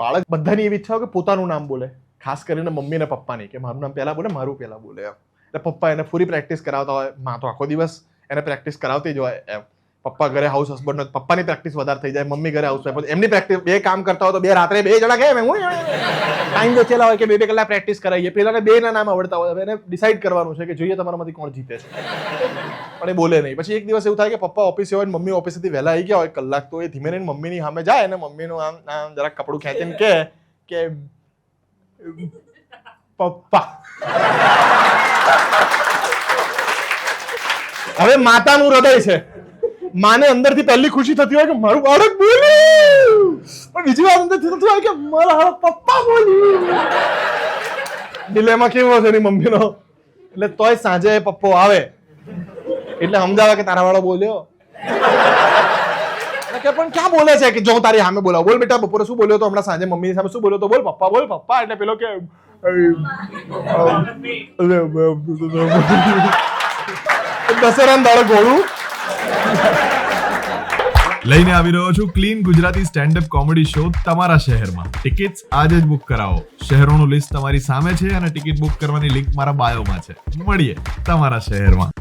બાળક બધાની એવી ઈચ્છા હોય કે પોતાનું નામ બોલે. ખાસ કરીને મમ્મી અને પપ્પાની, કે મારું નામ પહેલાં બોલે, મારું પહેલા બોલે એમ. એટલે પપ્પા એને પૂરી પ્રેક્ટિસ કરાવતા હોય, માં તો આખો દિવસ એને પ્રેક્ટિસ કરાવતી જ હોય એમ. પપ્પા ઘરે હાઉસ હસબન્ડ પપ્પાની પ્રેક્ટિસ વધારે થઈ જાય, મમ્મી ઘરે હાઉસ વાઈફ એમની પ્રેક્ટિસ બે કામ કરતા હોય તો બે રાત્રે બે જણા કેમ હું ટાઈમ બચેલા હોય કે બે બે કલાક પ્રેક્ટિસ કરાવીએ. પેલાને બે ના નામ આવડતા હોય. એને ડિસાઈડ કરવાનું છે કે જોઈએ તમારામાંથી કોણ જીતે છે. પણ એ બોલે નહીં. પછી એક દિવસ એવું થાય કે પપ્પા ઓફિસે હોય મમ્મી ઓફિસેથી વહેલા આવી ગયા હોય. કલાક તો એ ધીમે રહીને મમ્મીની સામે જાય અને મમ્મીનું આમ આમ જરાક કપડું ખેંચીને કે કે, પપ્પા. હવે માતાનું હૃદય છે. માને અંદરથી પહેલી ખુશી થતી હોય કે મારું બાળક બોલ્યું પણ બીજી વાત અંદરથી થતું હોય કે મારા હારા પપ્પા બોલ્યું ડિલેમાં કેવો છે એની મમ્મીનો? એટલે તોય સાંજે પપ્પો આવે. એટલે સમજાવે કે તારા વાળો બોલ્યો. કે પણ ક્યાં બોલે છે કે જો હું તારી સામે બોલાવ? બોલ બેટા, બપોરે શું બોલ્યો તો? હમણાં સાંજે મમ્મીની સામે શું બોલ્યો તો બોલ? પપ્પા બોલ, પપ્પા. એટલે પેલો કે દશેરાનો દાડો ઘોડું લઈને આવી રહ્યો છું clean Gujarati stand up comedy show તમારા શહેરમાં. ટિકિટ્સ આજે જ બુક કરાવો. શહેરોનું લિસ્ટ તમારી સામે છે અને ટિકિટ બુક કરવાની લિંક મારા બાયોમાં છે. મળીએ તમારા શહેરમાં.